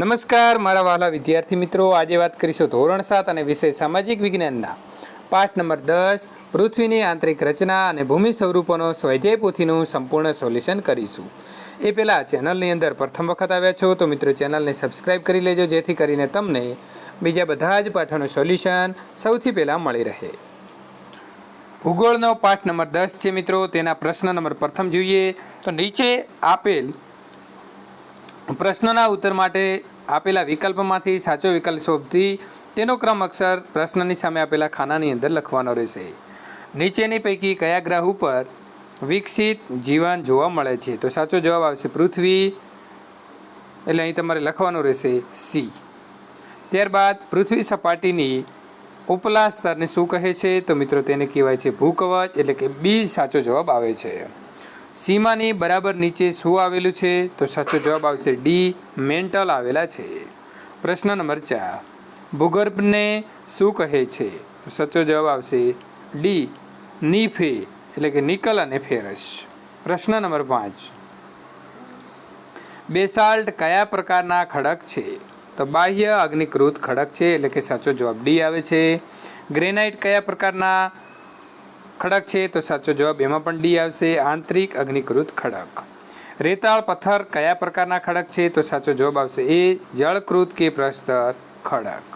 નમસ્કાર, મારા વહાલા વિદ્યાર્થી મિત્રો. આજે વાત કરીશું ધોરણ સાત અને વિષય સામાજિક વિજ્ઞાનના. પાઠ નંબર દસ, પૃથ્વીની આંતરિક રચના અને ભૂમિ સ્વરૂપોનો સ્વાધ્યાય પોથીનું સંપૂર્ણ સોલ્યુશન કરીશું. એ પહેલાં ચેનલની અંદર પ્રથમ વખત આવ્યા છો તો મિત્રો ચેનલને સબસ્ક્રાઇબ કરી લેજો, જેથી કરીને તમને બીજા બધા જ પાઠોનું સોલ્યુશન સૌથી પહેલાં મળી રહે. ભૂગોળનો પાઠ નંબર દસ છે મિત્રો. તેના પ્રશ્ન નંબર પ્રથમ જોઈએ તો નીચે આપેલ પ્રશ્નના ઉત્તર માટે આપેલા વિકલ્પમાંથી સાચો વિકલ્પ શોધી તેનો ક્રમ અક્ષર પ્રશ્નની સામે આપેલા ખાનાની અંદર લખવાનો રહેશે. નીચેની પૈકી કયા ગ્રહ ઉપર વિકસિત જીવન જોવા મળે છે? તો સાચો જવાબ આવશે પૃથ્વી. એટલે અહીં તમારે લખવાનું રહેશે સી ત્યારબાદ પૃથ્વી સપાટીની ઉપલા સ્તરને શું કહે છે? તો મિત્રો તેને કહેવાય છે ભૂકવચ, એટલે કે બી સાચો જવાબ આવે છે. સીમાની બરાબર નીચે શું આવેલું છે? તો સાચો જવાબ આવશે ડી, મેન્ટલ આવેલા છે. પ્રશ્ન નંબર ચાર. ભૂગર્ભને શું કહે છે? સાચો જવાબ આવશે ડી, નીફે, એટલે કે નિકલ અને ફેરસ. પ્રશ્ન નંબર પાંચ. બેસાલ્ટ કયા પ્રકારના ખડક છે? તો બાહ્ય અગ્નિકૃત ખડક છે, એટલે કે સાચો જવાબ ડી આવે છે. ગ્રેનાઇટ કયા પ્રકારના ખડક છે તો સાચો જવાબ એમાં પણ ડી આવશે. આંતરિક અગ્નિકૃત ખડક. રેતાળ પથ્થર કયા પ્રકારના ખડક છે તો સાચો જવાબ આવશે એ જળકૃત કે પ્રસ્તર ખડક.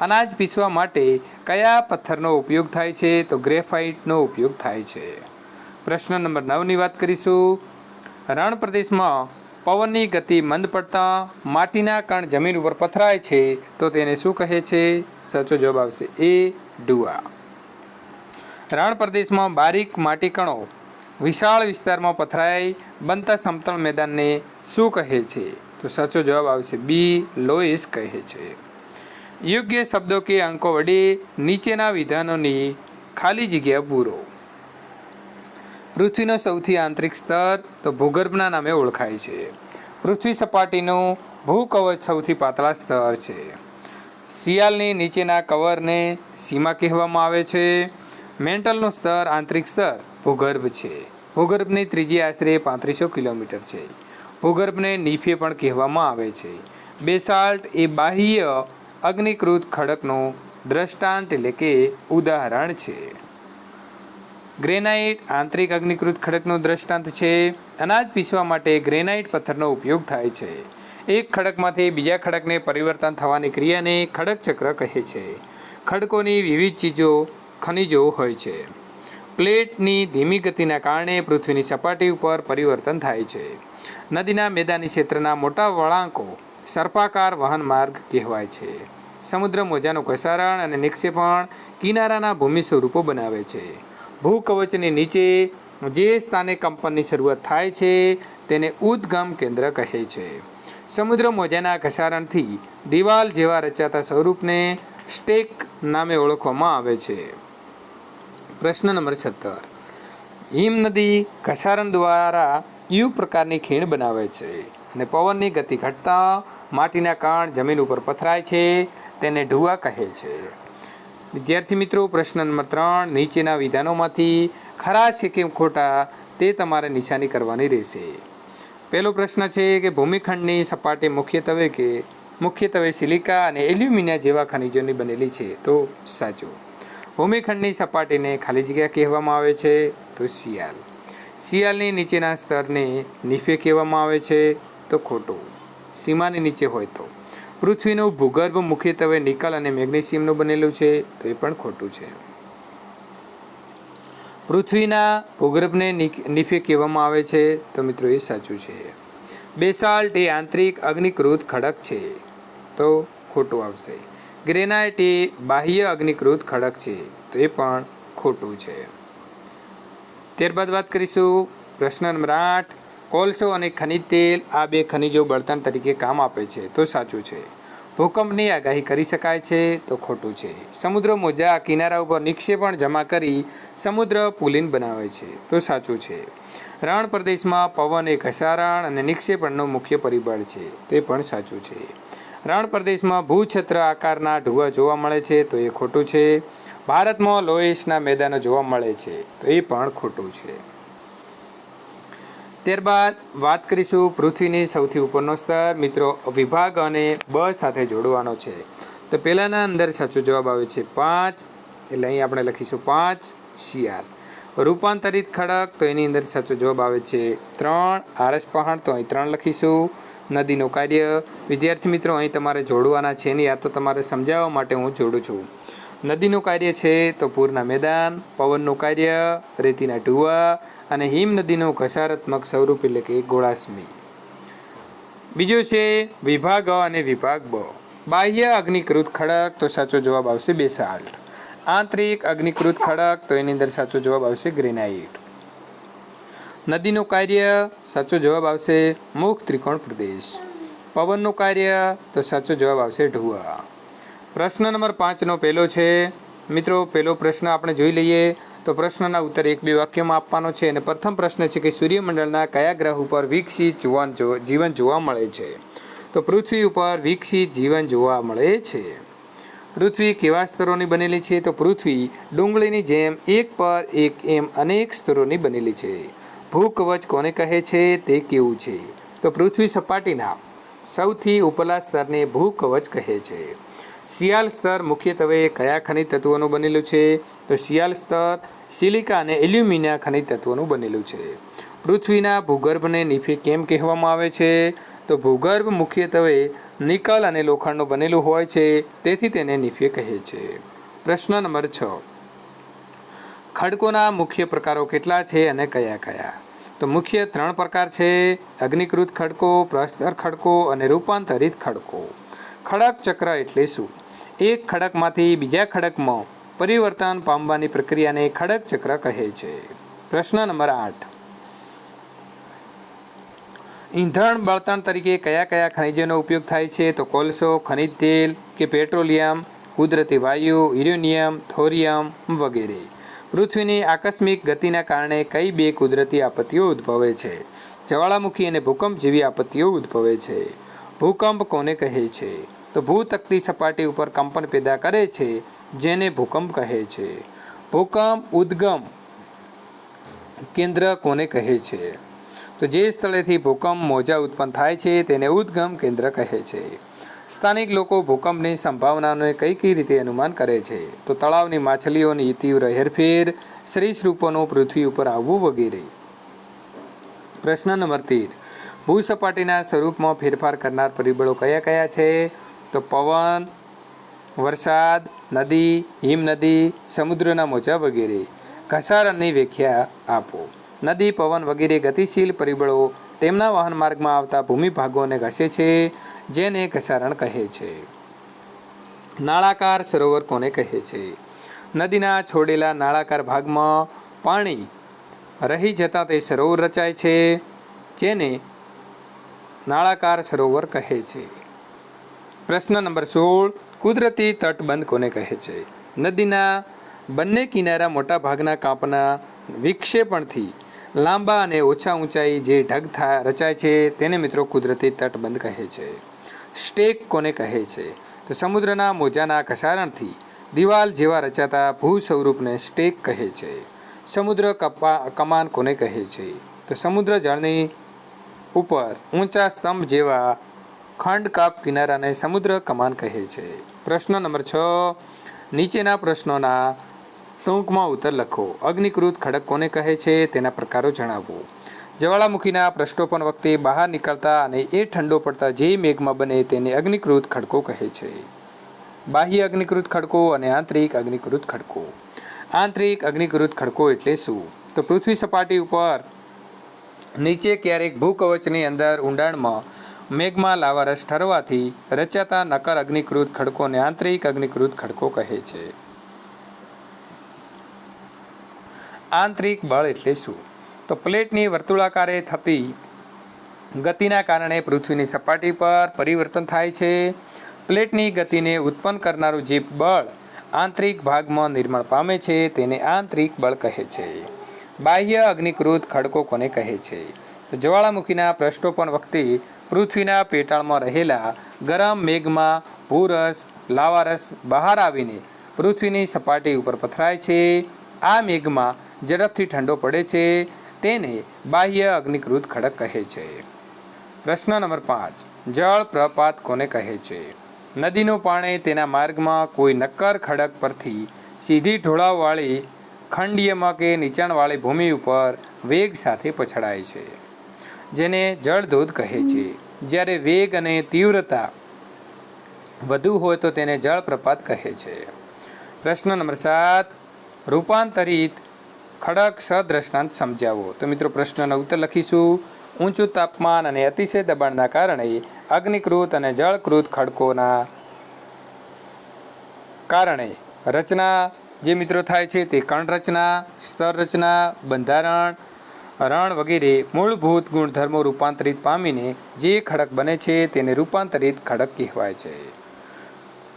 અનાજ પીસવા માટે કયા પથ્થરનો ઉપયોગ થાય છે તો ગ્રેફાઇટનો ઉપયોગ થાય છે. પ્રશ્ન નંબર નવની વાત કરીશું. રણ પ્રદેશમાં પવનની ગતિ મંદ પડતા માટીના કણ જમીન ઉપર પથરાય છે તો તેને શું કહે છે? સાચો જવાબ આવશે એ ડુઆ. રણ પ્રદેશમાં બારીક માટી કણો વિશાળ વિસ્તારમાં પથરાઈ બનતા સમતળ મેદાનને શું કહે છે? તો સાચો જવાબ આવશે બી લોઇસ કહે છે. યોગ્ય શબ્દો કે અંકો વડે નીચેના વિધાનોની ખાલી જગ્યા પૂરો. પૃથ્વીનો સૌથી આંતરિક સ્તર તો ભૂગર્ભના નામે ઓળખાય છે. પૃથ્વી સપાટીનું ભૂકવચ સૌથી પાતળા સ્તર છે. શિયાળની નીચેના કવરને સીમા કહેવામાં આવે છે. મેન્ટલનું સ્તર આંતરિક સ્તર, ભૂગર્ભ છે. ભૂગર્ભની ત્રીજી આશરે પાંત્રીસો કિલોમીટર છે. ભૂગર્ભને નીફે પણ કહેવામાં આવે છે. બેસાલ્ટ એ બાહ્ય અગ્નિકૃત ખડકનું દ્રષ્ટાંત એટલે કે ઉદાહરણ છે. ગ્રેનાઇટ આંતરિક અગ્નિકૃત ખડકનું દ્રષ્ટાંત છે. અનાજ પીસવા માટે ગ્રેનાઇટ પથ્થરનો ઉપયોગ થાય છે. એક ખડકમાંથી બીજા ખડકને પરિવર્તન થવાની ક્રિયાને ખડક ચક્ર કહે છે. ખડકોની વિવિધ ચીજો ખનિજો હોય છે. પ્લેટની ધીમી ગતિના કારણે પૃથ્વીની સપાટી ઉપર પરિવર્તન થાય છે. નદીના મેદાની ક્ષેત્રના મોટા વળાંકો સર્પાકાર વહન માર્ગ કહેવાય છે. સમુદ્ર મોજાનું ઘસારણ અને નિક્ષેપણ કિનારાના ભૂમિ સ્વરૂપો બનાવે છે. ભૂકવચની નીચે જે સ્થાને કંપનની શરૂઆત થાય છે તેને ઉદ્ગમ કેન્દ્ર કહે છે. સમુદ્ર મોજાના ઘસારણથી દિવાલ જેવા રચાતા સ્વરૂપને સ્ટેક નામે ઓળખવામાં આવે છે. પ્રશ્ન નંબર સત્તર. હિમ નદી ઘસારણ દ્વારા યુ પ્રકારની ખીણ બનાવે છે અને પવનની ગતિ ઘટતા માટીના કાણ જમીન ઉપર પથરાય છે, તેને ઢુવા કહે છે. વિદ્યાર્થી મિત્રો, પ્રશ્ન નંબર ત્રણ, નીચેના વિધાનોમાંથી ખરા છે કે ખોટા તે તમારે નિશાની કરવાની રહેશે. પહેલો પ્રશ્ન છે કે ભૂમિખંડની સપાટી મુખ્યત્વે કે મુખ્યત્વે સિલિકા અને એલ્યુમિનિયા જેવા ખનિજોની બનેલી છે, તો સાચું. ભૂમિખંડની સપાટીને ખાલી જગ્યા કહેવામાં આવે છે તો શિયાળ. શિયાળની નીચેના સ્તરને નીફે કહેવામાં આવે છે તો ખોટું. સીમાની નીચે હોય તો. પૃથ્વીનું ભૂગર્ભ મુખ્યત્વે નિકલ અને મેગ્નેશિયમનું બનેલું છે તો એ પણ ખોટું છે. પૃથ્વીના ભૂગર્ભને નિફે કહેવામાં આવે છે તો મિત્રો એ સાચું છે. બેસાલ્ટ એ આંતરિક અગ્નિકૃત ખડક છે તો ખોટું આવશે. ગ્રેનાઇટ એ બાહ્ય અગ્નિકૃત ખડક છે, તો એ પણ ખોટું છે. ત્યારબાદ વાત કરીશું પ્રશ્ન નંબર આઠ, કોલસો અને ખનિજ તેલ આ બે ખનિજો બળતણ તરીકે કામ આપે છે, તો સાચું છે. ભૂકંપની આગાહી કરી શકાય છે, તો ખોટું છે. સમુદ્ર મોજા કિનારા ઉપર નિક્ષેપણ જમા કરી સમુદ્ર પુલિન બનાવે છે, તો સાચું છે. રણ પ્રદેશમાં પવન એ ઘસારણ અને નિક્ષેપણનું મુખ્ય પરિબળ છે, તે પણ સાચું છે. રણ પ્રદેશમાં ભૂછત્ર આકારના ઢુવા જોવા મળે છે, તો એ ખોટું છે. ભારતમાં લોએસના મેદાનો જોવા મળે છે, તો એ પણ ખોટું છે. ત્યારબાદ વાત કરીશું પૃથ્વીની સૌથી ઉપરનો સ્તર. મિત્રો, વિભાગ અને બ સાથે જોડવાનો છે. તો પહેલાંના અંદર સાચો જવાબ આવે છે પાંચ, એટલે અહીં આપણે લખીશું પાંચ, શિયાળ. રૂપાંતરિત ખડક, તો એની અંદર સાચો જવાબ આવે છે ત્રણ, આરસ પહાણ તો અહીં ત્રણ લખીશું. નદીનું કાર્ય. વિદ્યાર્થી મિત્રો, અહીં તમારે જોડવાના છે નહીં આ તો તમારે સમજાવવા માટે હું જોડું છું. નદીનું કાર્ય છે તો પૂરના મેદાન, પવનનું કાર્ય, રેતીના ટુવા અને હિમ નદીનું ઘસારાત્મક સ્વરૂપ એટલે કે ગોળાસ્મી. બીજું છે વિભાગ અને વિભાગ બ. બાહ્ય અગ્નિકૃત ખડક તો સાચો જવાબ આવશે બેસાલ્ટ આંતરિક અગ્નિકૃત ખડક તો એની અંદર સાચો જવાબ આવશે ગ્રેનાઇટ. નદીનું કાર્ય સાચો જવાબ આવશે મુખ ત્રિકોણ પ્રદેશ. પવનનું કાર્ય તો સાચો જવાબ આવશે ઢુવા પ્રશ્ન નંબર પાંચનો પહેલો છે, મિત્રો, પહેલો પ્રશ્ન આપણે જોઈ લઈએ તો પ્રશ્નના ઉત્તર એક બે વાક્યમાં આપવાનો છે અને પ્રથમ પ્રશ્ન છે કે સૂર્યમંડળના કયા ગ્રહ ઉપર વિકસિત જીવન જીવન જોવા મળે છે? તો પૃથ્વી ઉપર વિકસિત જીવન જોવા મળે છે. પૃથ્વી કેવા સ્તરોની બનેલી છે? તો પૃથ્વી ડુંગળીની જેમ એક પર એક એમ અનેક સ્તરોની બનેલી છે. ભૂકવચ કોને કહે છે તે કેવું છે? તો પૃથ્વી સપાટીના સૌથી ઉપલા સ્તરને ભૂકવચ કહે છે. શિયાળ સ્તર મુખ્યત્વે કયા ખનિજ તત્વોનું બનેલું છે? તો શિયાળ સ્તર સિલિકા અને એલ્યુમિનિયા ખનિજ તત્વોનું બનેલું છે. પૃથ્વીના ભૂગર્ભને નીફે કેમ કહેવામાં આવે છે? તો ભૂગર્ભ મુખ્યત્વે નિકલ અને લોખંડનું બનેલું હોય છે, તેથી તેને નીફે કહે છે. પ્રશ્ન નંબર છ. ખડકોના મુખ્ય પ્રકારો કેટલા છે અને કયા કયા? તો મુખ્ય ત્રણ પ્રકાર છે, અગ્નિકૃત ખડકો, પ્રસ્તર ખડકો અને રૂપાંતરિત ખડકો. ખડક ચક્ર એટલે શું? એક ખડકમાંથી બીજા ખડકમાં પરિવર્તન પામવાની પ્રક્રિયાને ખડક ચક્ર કહે છે. પ્રશ્ન નંબર આઠ. ઈંધણ બળતણ તરીકે કયા કયા ખનિજોનો ઉપયોગ થાય છે? તો કોલસો, ખનિજ તેલ કે પેટ્રોલિયમ, કુદરતી વાયુ, યુરેનિયમ, થોરિયમ વગેરે. પૃથ્વીની આકસ્મિક ગતિના કારણે કઈ બે કુદરતી આપત્તિઓ ઉદ્ભવે છે? જ્વાળામુખી અને ભૂકંપ જેવી આપત્તિઓ ઉદ્ભવે છે. ભૂકંપ કોને કહે છે? તો ભૂતકતી સપાટી ઉપર કંપન પેદા કરે છે, જેને ભૂકંપ કહે છે. ભૂકંપ ઉદ્ગમ કેન્દ્ર કોને કહે છે? તો જે સ્થળેથી ભૂકંપ મોજા ઉત્પન્ન થાય છે, તેને ઉદ્ગમ કેન્દ્ર કહે છે. સ્થાનિક લોકો ભૂકંપની સંભાવનાને કઈ કઈ રીતે અનુમાન કરે છે? તો તળાવની માછલીઓની તીવ્ર હેરફેર સરીસૃપોનું પૃથ્વી ઉપર આવવું વગેરે. પ્રશ્ન નંબર તેર. ભૂસપાટીના સ્વરૂપમાં ફેરફાર કરનાર પરિબળો કયા કયા છે? તો પવન, વરસાદ, નદી, હિમનદી, સમુદ્રના મોજા વગેરે. ઘસારણની વ્યાખ્યા આપો. નદી, પવન વગેરે ગતિશીલ પરિબળો તેમના વાહન માર્ગમાં આવતા ભૂમિભાગોને ઘસે છે, જેને ઘસારણ કહે છે. નાળાકાર સરોવર કોને કહે છે? નદીના છોડેલા નાળાકાર ભાગમાં પાણી રહી જતાં તે સરોવર રચાય છે, જેને નાળાકાર સરોવર કહે છે. પ્રશ્ન નંબર સોળ, કુદરતી તટબંધ કોને કહે છે? નદીના બંને કિનારા મોટા ભાગના કાંપના વિક્ષેપણથી લાંબા અને ઓછા ઊંચાઈ જે ઢગ થા, રચાય છે, તેને મિત્રો કુદરતી તટબંધ કહે છે. સ્ટેક કોને કહે છે? તો સમુદ્રના મોજાના ઘસારણથી દિવાલ જેવા રચાતા ભૂ સ્વરૂપને સ્ટેક કહે છે. સમુદ્ર કપા, કમાન કોને કહે છે? તો સમુદ્ર જળની ઉપર ઊંચા સ્તંભ જેવા ખંડ કાપ કિનારાને સમુદ્ર કમાન કહે છે. પ્રશ્ન નંબર છ. નીચેના પ્રશ્નોના ટૂંકમાં ઉત્તર લખો. અગ્નિકૃત ખડક કોને કહે છે તેના પ્રકારો જણાવો. જ્વાળામુખીના પ્રષ્ટોપન વખતે બહાર નીકળતા અને એ ઠંડો પડતા જે મેઘમાં બને તેને અગ્નિકૃત ખડકો કહે છે. બાહ્ય અગ્નિકૃત ખડકો અને આંતરિક અગ્નિકૃત ખડકો. આંતરિક અગ્નિકૃત ખડકો એટલે શું? તો પૃથ્વી સપાટી ઉપર નીચે ક્યારેક ભૂકવચની અંદર ઊંડાણમાં મેઘમાં લાવારસ ઠરવાથી રચાતા નકર અગ્નિકૃત ખડકોને આંતરિક અગ્નિકૃત ખડકો કહે છે. આંતરિક બળ એટલે શું? તો પ્લેટની વર્તુળાકારે થતી ગતિના કારણે પૃથ્વીની સપાટી પર પરિવર્તન થાય છે. પ્લેટની ગતિને ઉત્પન્ન કરનારું જે બળ આંતરિક ભાગમાં નિર્માણ પામે છે, તેને આંતરિક બળ કહે છે. બાહ્ય અગ્નિકૃત ખડકો કોને કહે છે? તો જ્વાળામુખીના પ્રશ્નોપણ વખતે પૃથ્વીના પેટાળમાં રહેલા ગરમ મેઘમાં ભૂરસ, લાવારસ બહાર આવીને પૃથ્વીની સપાટી ઉપર પથરાય છે. આ મેઘમાં ઝડપથી ઠંડો પડે છે, તેને બાહ્ય અગ્નિકૃત ખડક કહે છે. પ્રશ્ન નંબર પાંચ. જળ પ્રપાત કોને કહે છે? નદીનું પાણી તેના માર્ગમાં કોઈ નક્કર ખડક પરથી સીધી ઢોળાવવાળી, ખંડીયમાં કે નીચાણવાળી ભૂમિ ઉપર વેગ સાથે પછડાય છે. જેને જળધોધ કહે છે. જ્યારે વેગ અને તીવ્રતા વધુ હોય તો તેને જળપ્રપાત કહે છે. પ્રશ્ન નંબર સાત. રૂપાંતરિત ખડક સદ્રષ્ટાંત સમજાવો. તો મિત્રો પ્રશ્નનો ઉત્તર લખીશું. ઊંચું તાપમાન અને અતિશય દબાણના કારણે અગ્નિકૃત અને જળકૃત ખડકોના કારણે રચના જે મિત્રો થાય છે તે કણ રચના સ્તર રચના બંધારણ, રણ વગેરે મૂળભૂત ગુણધર્મો રૂપાંતરિત પામીને જે ખડક બને છે તેને રૂપાંતરિત ખડક કહેવાય છે.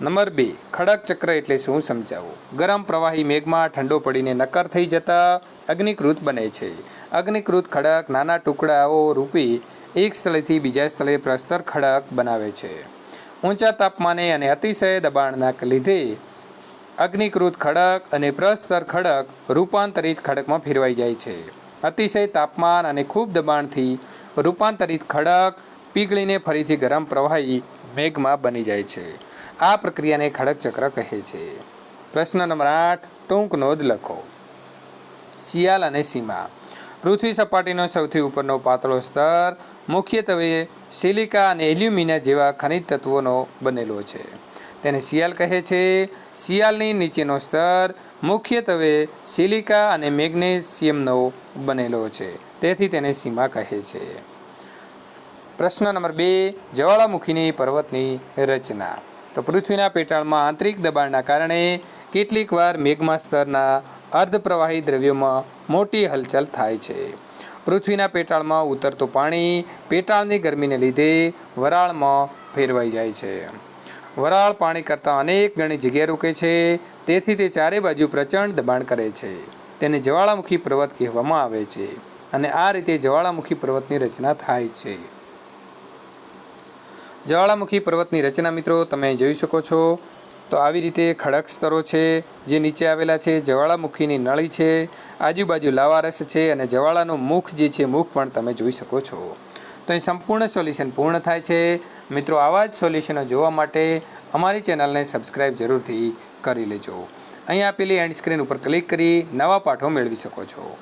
નંબર બે, ખડક ચક્ર એટલે શું સમજાવવું ગરમ પ્રવાહી મેઘમાં ઠંડો પડીને નક્કર થઈ જતા અગ્નિકૃત બને છે. અગ્નિકૃત ખડક નાના ટુકડાઓ રૂપી એક સ્થળેથી બીજા સ્થળે પ્રસ્તર ખડક બનાવે છે. ઊંચા તાપમાને અને અતિશય દબાણના લીધે અગ્નિકૃત ખડક અને પ્રસ્તર ખડક રૂપાંતરિત ખડકમાં ફેરવાઈ જાય છે. અતિશય તાપમાન અને ખૂબ દબાણથી રૂપાંતરિત ખડક પીગળીને ફરીથી ગરમ પ્રવાહી મેઘમાં બની જાય છે. આ પ્રક્રિયાને ખડક ચક્ર કહે છે. પ્રશ્ન નંબર આઠ, ટૂંક નોંધ લખો. શિયાલ અને સીમા. પૃથ્વી સપાટીનો સૌથી ઉપરનો પાતળો સ્તર મુખ્યત્વે સિલિકા અને એલ્યુમિના જેવા ખનિજ તત્વોનો બનેલો છે. તેને શિયાલ કહે છે. શિયાલની નીચેનો સ્તર મુખ્યત્વે સિલિકા અને મેગ્નેશિયમનો બનેલો છે. તેથી તેને સીમા કહે છે. પ્રશ્ન નંબર બે, જ્વાળામુખીની પર્વતની રચના. તો પૃથ્વીના પેટાળમાં આંતરિક દબાણના કારણે કેટલીક વાર મેઘમા સ્તરના અર્ધપ્રવાહી દ્રવ્યોમાં મોટી હલચલ થાય છે. પૃથ્વીના પેટાળમાં ઉતરતું પાણી પેટાળની ગરમીને લીધે વરાળમાં ફેરવાઈ જાય છે. વરાળ પાણી કરતાં અનેક ગણી જગ્યા રોકે છે, તેથી તે ચારે બાજુ પ્રચંડ દબાણ કરે છે. તેને જ્વાળામુખી પર્વત કહેવામાં આવે છે અને આ રીતે જ્વાળામુખી પર્વતની રચના થાય છે. જ્વાળામુખી પર્વતની રચના મિત્રો તમે જોઈ શકો છો. તો આવી રીતે ખડક સ્તરો છે, જે નીચે આવેલા છે, જ્વાળામુખીની નળી છે, આજુબાજુ લાવારસ છે અને જ્વાળાનું મુખ જે છે, મુખ પણ તમે જોઈ શકો છો. તો અહીં સંપૂર્ણ સોલ્યુશન પૂર્ણ થાય છે. મિત્રો, આવા જ સોલ્યુશનો જોવા માટે અમારી ચેનલને સબસ્ક્રાઈબ જરૂરથી કરી લેજો. અહીં આપેલી એન્ડ સ્ક્રીન ઉપર ક્લિક કરી નવા પાઠો મેળવી શકો છો.